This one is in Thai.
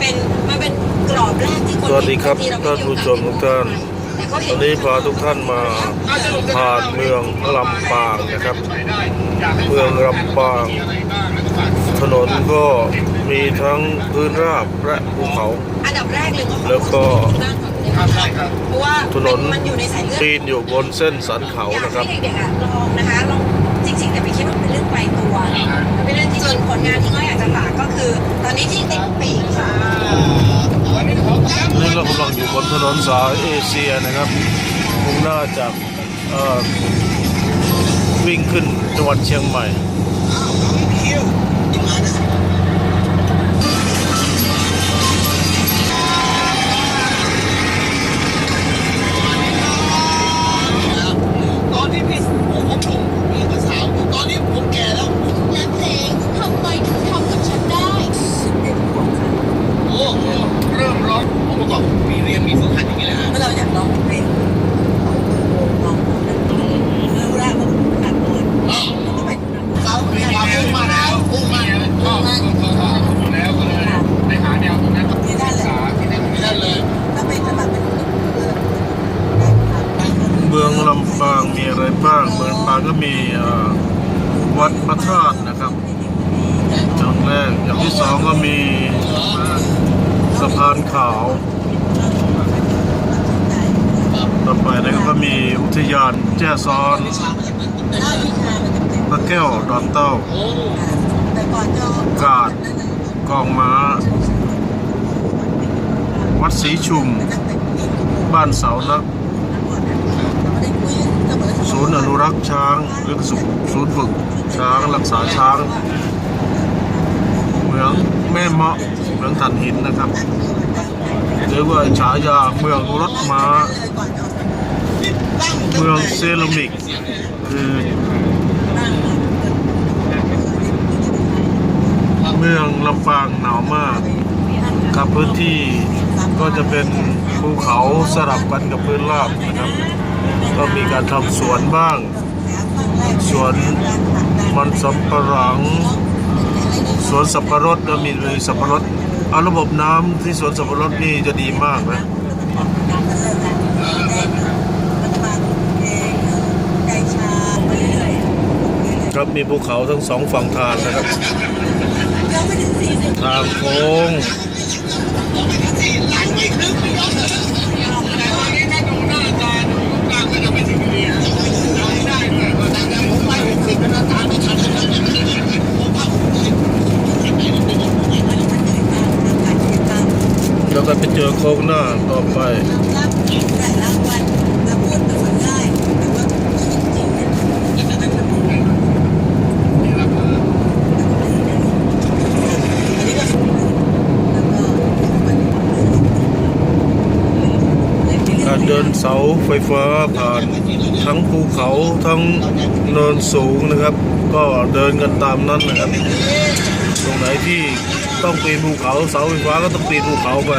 เป็นมันเป็นกรอบแรกที่คนสวัสดีครับที่เไม่ท่านผู้ชมทุกท่านแต่ก็เห็วันนี้พาทุกท่านมาผ่านเมืองลำปางนะครับ เมืองลำปาง ถนนก็มีทั้งพื้นราบและภูเขาอันดับแรกเลยก็ขอแล้วก็นั่งก่อนเลยนะคะเพราะว่าถนนมันอยู่ในสายเลือดปีนอยู่บนเส้นสันเขาอยากนะครับให้เด็กๆอะลองนะคะลองจริงๆแต่ไปคิดว่ามันเป็นเรื่องไกลตัวมันเป็นเรื่องที่ส่วนผลงานที่เขาอยากจะฝากก็คือ ตอนนี้ที่ติดปีกค่ะ นี่เรากำลังอยู่บนถนนสายเอเชียนะครับมุ่งหน้าจากวิ่งขึ้นจังหวัดเชียงใหม่ ก่อนมีเรียนมีฝึกหัดอย่างนี้เลยฮะเมื่อเราอยากลองเพลงลองเรื่องแรกก็การนอนอ้าวก็ไปเราเราพุ่งมาแล้วพุ่งมาแล้วก็ก็ก็อยู่แล้วก็เลยไปหาแนวตรงนั้นศึกษาที่นั่นที่นั่นเลยถ้าเป็นสมัครเป็นเมืองลำปางมีอะไรบ้าง เมืองปางก็มีวัดพระธาตุนะครับอย่างแรกอย่างที่สองก็มีสะพานขาว ต่อไปนะครับก็ มีอุทยานแจ้ซ้อนได้วิชามันจะเป็นพระแก้วดอนเต้ากาดกองม้า วัดศรีชุม บ้านเสานักศูนย์อนุรักษ์ช้างหรือศูนย์ฝึกช้างรักษาช้าง เมืองแม่เมาะเมืองตันหินนะครับหรือว่าฉายาเมืองรถม้า เมืองเซรามิกคือเมืองลำปางหนาวมากกับพื้นที่ก็จะเป็นภูเขาสลับกันกับพื้นราบนะครับ ก็มีการทำสวนบ้าง สวนมันสำปะหลัง สวนสับปะรดก็มีสับปะรดเอาระบบน้ำที่สวนสับปะรดนี่จะดีมากนะ ครับมีภูเขาทั้งสองฝั่งทางนะครับ ทางโค้งแล้วก็ไปเจอโค้งหน้าต่อไป การ เดินเสาไฟฟ้าผ่านทั้งภูเขาทั้งเนินสูงนะครับ ก็เดินกันตามนั้นนะครับ ตรงไหนที่ต้องปีนภูเขาเสาไฟฟ้าก็ต้องปีนภูเขาไป